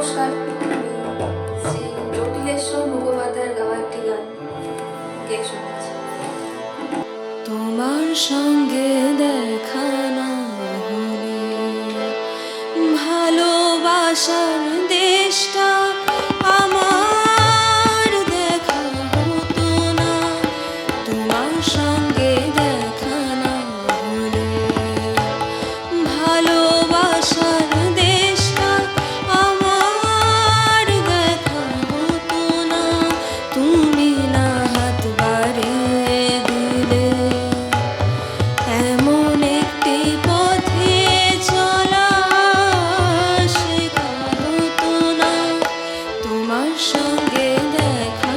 নমস্কার শ্রী জটিলেশ্বর মুখোপাধ্যায়ের গাওয়া একটি গান কে তোমার সঙ্গে দেখা না ভালোবাসার সঙ্গে দেখ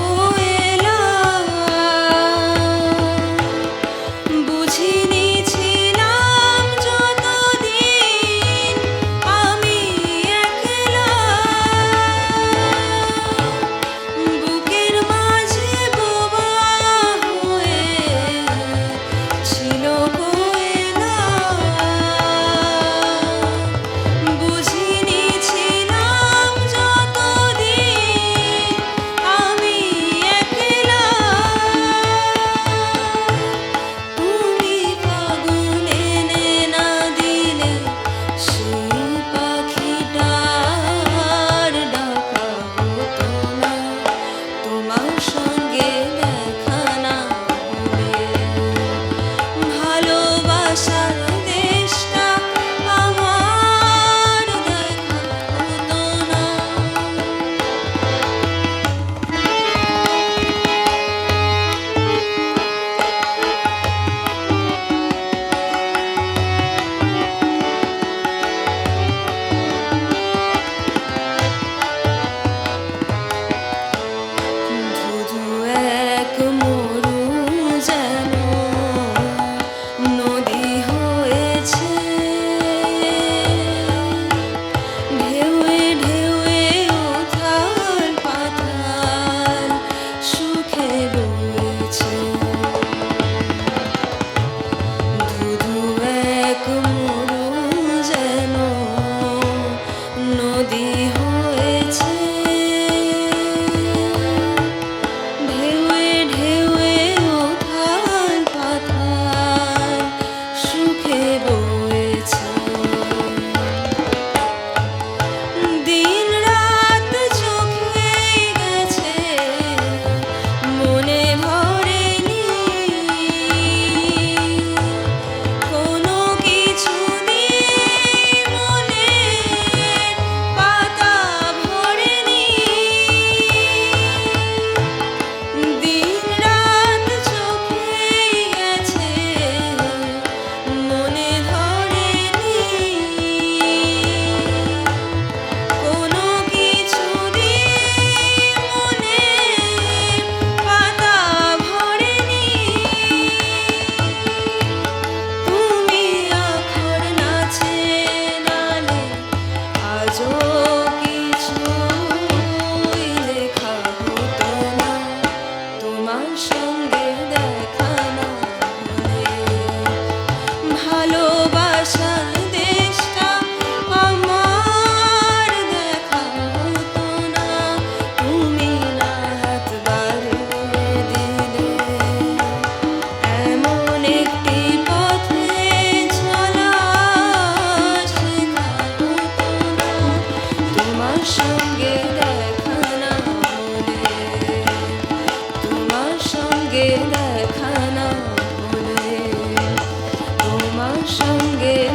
Oh. সঙ্গে দেখা না হলে তোমার সঙ্গে